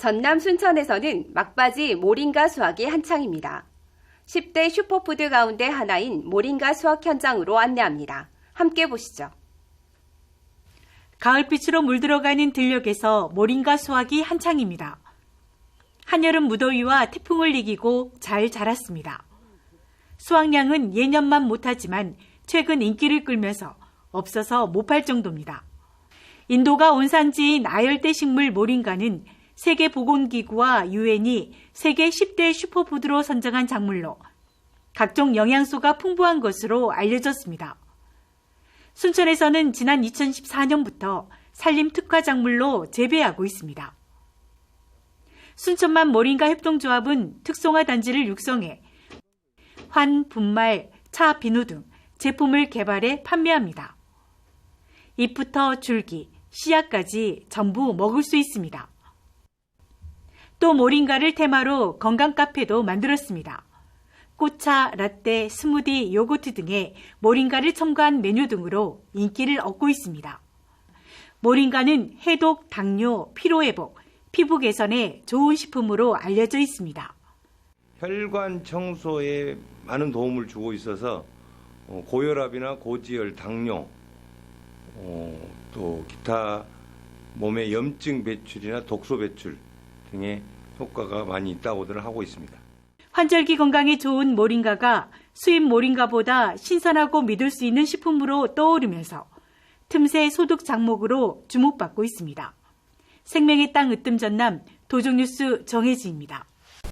전남 순천에서는 막바지 모링가 수확이 한창입니다. 10대 슈퍼푸드 가운데 하나인 모링가 수확 현장으로 안내합니다. 함께 보시죠. 가을빛으로 물들어가는 들녘에서 모링가 수확이 한창입니다. 한여름 무더위와 태풍을 이기고 잘 자랐습니다. 수확량은 예년만 못하지만 최근 인기를 끌면서 없어서 못 팔 정도입니다. 인도가 온산지인 아열대 식물 모링가는 세계보건기구와 유엔이 세계 10대 슈퍼푸드로 선정한 작물로 각종 영양소가 풍부한 것으로 알려졌습니다. 순천에서는 지난 2014년부터 산림 특화 작물로 재배하고 있습니다. 순천만 모링가 협동조합은 특성화 단지를 육성해 환, 분말, 차, 비누 등 제품을 개발해 판매합니다. 잎부터 줄기, 씨앗까지 전부 먹을 수 있습니다. 또 모링가를 테마로 건강 카페도 만들었습니다. 꽃차, 라떼, 스무디, 요거트 등의 모링가를 첨가한 메뉴 등으로 인기를 얻고 있습니다. 모링가는 해독, 당뇨, 피로회복, 피부 개선에 좋은 식품으로 알려져 있습니다. 혈관 청소에 많은 도움을 주고 있어서 어, 고혈압이나 고지혈, 당뇨, 어, 또 기타 몸의 염증 배출이나 독소 배출 등의 효과가 많이 있다고들 하고 있습니다. 환절기 건강에 좋은 모링가가 수입 모링가보다 신선하고 믿을 수 있는 식품으로 떠오르면서 틈새 소득 장목으로 주목받고 있습니다. 생명의 땅 으뜸 전남 도종뉴스 정혜지입니다.